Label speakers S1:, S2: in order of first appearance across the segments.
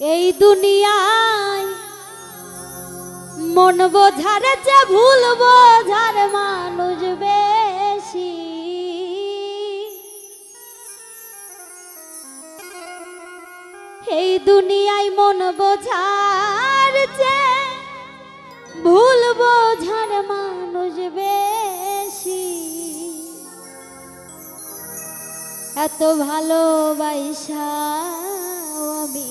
S1: এই দুনিয়ায় মন বোঝার যে ভুল বোঝার মানুষ বেশি। এই দুনিয়ায় মন বোঝার যে ভুল বোঝার মানুষ বেশি। এত ভালোবাসা আমি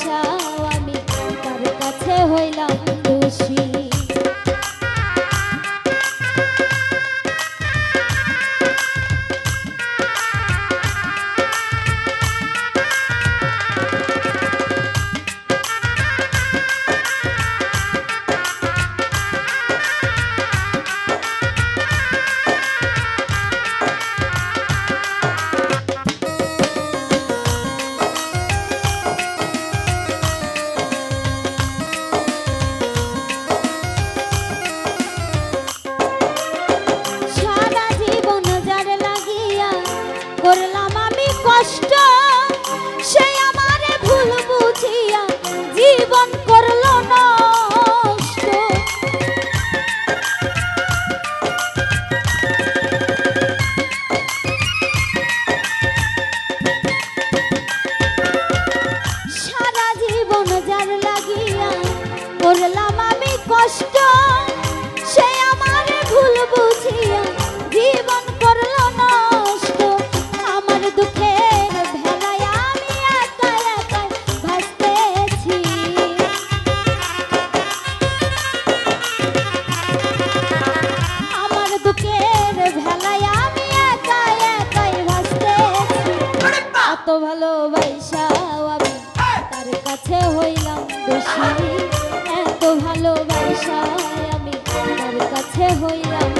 S1: ভালোবাসাও আমি তার কাছে হইলাম। কষ্ট সে আমার ভুল বুঝিয়া জীবন করল নষ্ট। আমার দুঃখের ভেলায় আমি একা একা ভাসতেছি। আমার দুঃখের ভেলায় আমি একা একাই ভাসতেছি। এত ভালোবাসাও আমি তার কাছে হইলাম দোষী। এত ভালোবাসাও আমি তার কাছে হইলাম।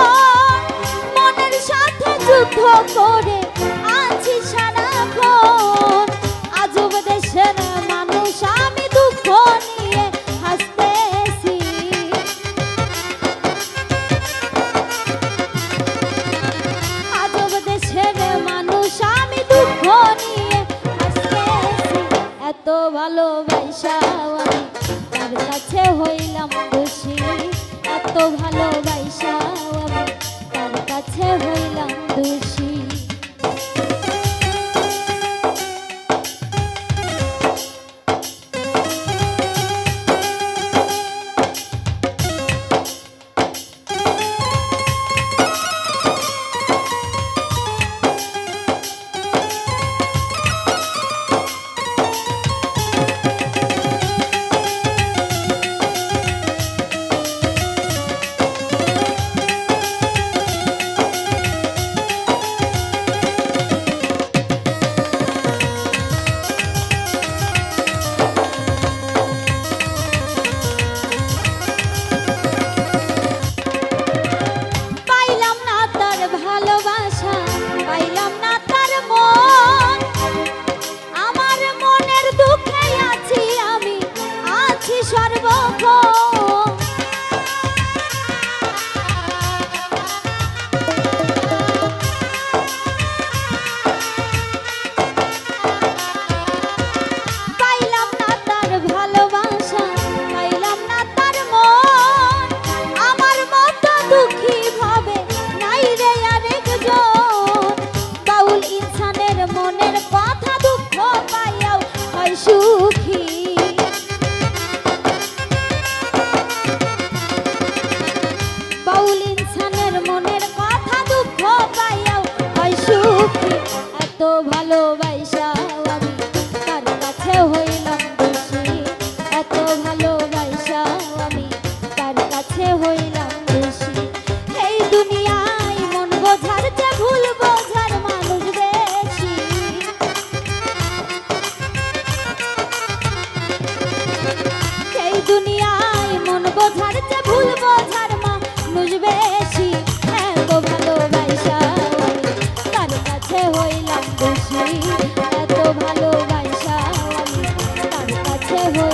S1: এত সর্বক্ষণ ভালোবাসা আমি। কার কাছে হইলাম দোষী, এত ভালোবাসা আমি। কার কাছে হইলাম দোষী। এই দুনিয়ায় মন বোঝার যে ভুল বোঝার মানুষ বেশি। এই দুনিয়ায় মন বোঝার 吹不